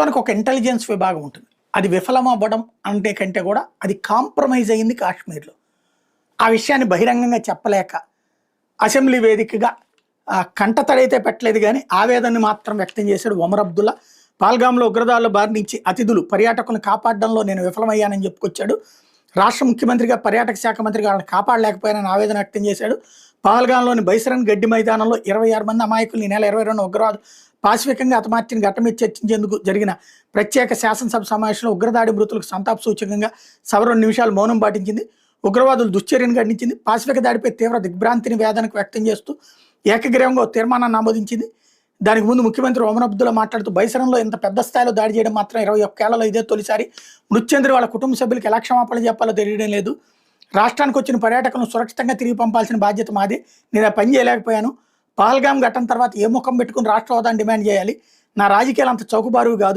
ప్రభుత్వానికి ఒక ఇంటెలిజెన్స్ విభాగం ఉంటుంది. అది విఫలమవ్వడం అంటే కంటే కూడా అది కాంప్రమైజ్ అయింది కాశ్మీర్లో. ఆ విషయాన్ని బహిరంగంగా చెప్పలేక అసెంబ్లీ వేదికగా కంటతడైతే పెట్టలేదు కానీ ఆవేదనని మాత్రం వ్యక్తం చేశాడు ఒమర్ అబ్దుల్లా. పాల్గాంలో ఉగ్రదాడుల బారి నుంచి అతిథులు పర్యాటకులను కాపాడడంలో నేను విఫలమయ్యానని చెప్పుకొచ్చాడు. రాష్ట్ర ముఖ్యమంత్రిగా పర్యాటక శాఖ మంత్రిగా వాళ్ళని కాపాడలేకపోయానని ఆవేదన వ్యక్తం చేశాడు. పహల్గాంలోని బైసరన్ గడ్డి మైదానంలో ఇరవై ఆరు మంది అమాయకులు ఈ నెల ఇరవై రెండు ఉగ్రవాదు పాశవికంగా హతమార్చిన ఘట్టం మీద చర్చించేందుకు జరిగిన ప్రత్యేక శాసనసభ సమావేశంలో ఉగ్రదాడి మృతులకు సంతాప సూచకంగా సభ రెండు నిమిషాలు మౌనం పాటించింది. ఉగ్రవాదులు దుశ్చర్యను ఖండించింది. పాశవిక దాడిపై తీవ్ర దిగ్భ్రాంతిని వేదనకు వ్యక్తం చేస్తూ ఏకగ్రీవంగా తీర్మానాన్ని ఆమోదించింది. దానికి ముందు ముఖ్యమంత్రి ఒమన్ అబ్దుల్లా మాట్లాడుతూ బైసరంలో ఇంత పెద్ద స్థాయిలో దాడి చేయడం మాత్రం ఇరవై ఒక్కేళ్ళలో ఇదే తొలిసారి. మృత్యంద్రి వాళ్ళ కుటుంబ సభ్యులకు ఎలా క్షమాపణ చెప్పాలో తెలియడం లేదు. రాష్ట్రానికి వచ్చిన పర్యాటకులను సురక్షితంగా తిరిగి పంపాల్సిన బాధ్యత మాది. నేను ఆ పని చేయలేకపోయాను. పహల్గాం ఘటన తర్వాత ఏ ముఖం పెట్టుకుని రాష్ట్ర హోదాను డిమాండ్ చేయాలి? నా రాజకీయాలు అంత చౌకబారువు కాదు.